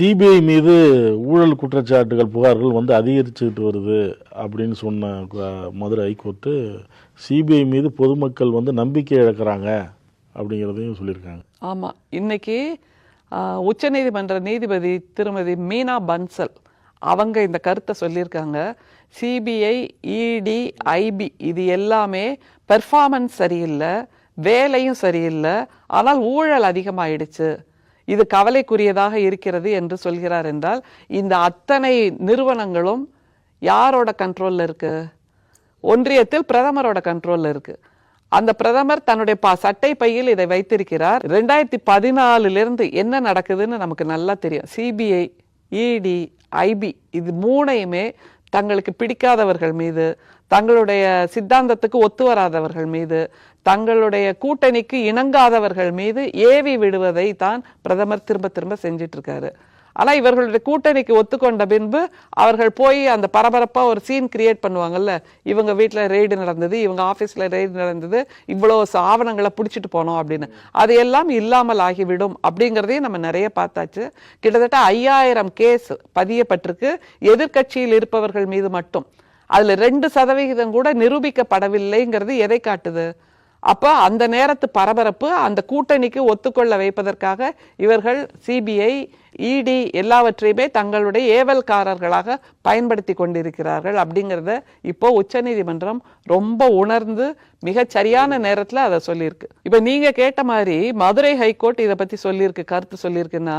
CBI மீது ஊழல் குற்றச்சாட்டுகள் புகார்கள் வந்து அதிகரிச்சுக்கிட்டு வருது அப்படின்னு சொன்ன மதுரை ஹைகோர்ட்டு சிபிஐ மீது பொதுமக்கள் வந்து நம்பிக்கை இழக்கிறாங்க அப்படிங்கிறதையும் சொல்லியிருக்காங்க. ஆமாம் இன்னைக்கு உச்சநீதிமன்ற நீதிபதி திருமதி மீனா பன்சல் அவங்க இந்த கருத்தை சொல்லியிருக்காங்க. சிபிஐ இடி ஐபி இது எல்லாமே பெர்ஃபார்மன்ஸ் சரியில்லை வேலையும் சரியில்லை ஆனால் ஊழல் அதிகமாயிடுச்சு. இது கவலைக்குரியதாக இருக்கிறது என்று சொல்கிறார் என்றால் இந்த அத்தனை நிறுவனங்களும் யாரோட கண்ட்ரோலில் இருக்கு? ஒன்றியத்தில் பிரதமரோட கண்ட்ரோலில் இருக்கு. அந்த பிரதமர் தன்னுடைய ப சட்டை பையில் இதை வைத்திருக்கிறார். ரெண்டாயிரத்தி பதினாலிருந்து என்ன நடக்குதுன்னு நமக்கு நல்லா தெரியும். சிபிஐ இடி ஐபி இது மூணையுமே தங்களுக்கு பிடிக்காதவர்கள் மீது தங்களுடைய சித்தாந்தத்துக்கு ஒத்து வராதவர்கள் மீது தங்களுடைய கூட்டணிக்கு இணங்காதவர்கள் மீது ஏவி விடுவதை தான் பிரதமர் திரும்ப திரும்ப செஞ்சிட்டு இருக்காரு. ஆனா இவர்களுடைய கூட்டணிக்கு ஒத்துக்கொண்ட பின்பு அவர்கள் போய் அந்த பரபரப்பா ஒரு சீன் கிரியேட் பண்ணுவாங்கல்ல. இவங்க வீட்ல ரெய்டு நடந்தது இவங்க ஆபீஸ்ல ரெய்டு நடந்தது இவ்வளவு ஆவணங்களை பிடிச்சிட்டு போனோம் அப்படின்னு. அது எல்லாம் இல்லாமல் ஆகிவிடும் அப்படிங்கிறதையும் நம்ம நிறைய பார்த்தாச்சு. கிட்டத்தட்ட ஐயாயிரம் கேஸ் பதியப்பட்டிருக்கு. எதிர்க்கட்சியில் இருப்பவர்கள் மீது மட்டும். அதுல ரெண்டு சதவிகிதம் கூட நிரூபிக்கப்படவில்லைங்கிறது எதை காட்டுது? அப்போ அந்த நேரத்து பரபரப்பு அந்த கூட்டணிக்கு ஒத்துக்கொள்ள வைப்பதற்காக இவர்கள் சிபிஐ இடி எல்லாவற்றையுமே தங்களுடைய ஏவல்காரர்களாக பயன்படுத்தி கொண்டிருக்கிறார்கள் அப்படிங்கிறத இப்போ உச்சநீதிமன்றம் ரொம்ப உணர்ந்து மிக சரியான நேரத்தில் அதை சொல்லியிருக்கு. இப்போ நீங்கள் கேட்ட மாதிரி மதுரை ஹைகோர்ட் இதை பற்றி சொல்லியிருக்கு கருத்து சொல்லியிருக்குன்னா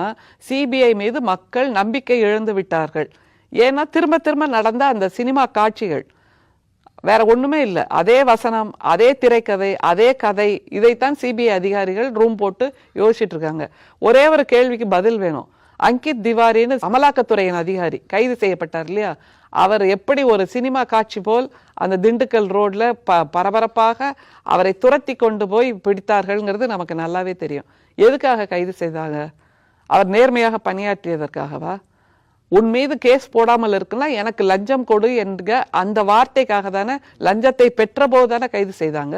சிபிஐ மீது மக்கள் நம்பிக்கை இழந்து விட்டார்கள். ஏன்னா திரும்ப திரும்ப நடந்த அந்த சினிமா காட்சிகள் வேற ஒண்ணுமே இல்லை. அதே வசனம் அதே திரைக்கதை அதே கதை இதைத்தான் சிபிஐ அதிகாரிகள் ரூம் போட்டு யோசிச்சுட்டு இருக்காங்க. ஒரே ஒரு கேள்விக்கு பதில் வேணும். அங்கித் திவாரின்னு அமலாக்கத்துறையின் அதிகாரி கைது செய்யப்பட்டார் இல்லையா? அவர் எப்படி ஒரு சினிமா காட்சி போல் அந்த திண்டுக்கல் ரோட்ல ப பரபரப்பாக அவரை துரத்தி கொண்டு போய் பிடித்தார்கள்ங்கிறது நமக்கு நல்லாவே தெரியும். எதுக்காக கைது செய்தாங்க? அவர் நேர்மையாக பணியாற்றியதற்காகவா? உன் மீது கேஸ் போடாமல் இருக்குன்னா எனக்கு லஞ்சம் கொடு என்க அந்த வார்த்தைக்காக தானே லஞ்சத்தை பெற்ற போது தானே கைது செய்தாங்க.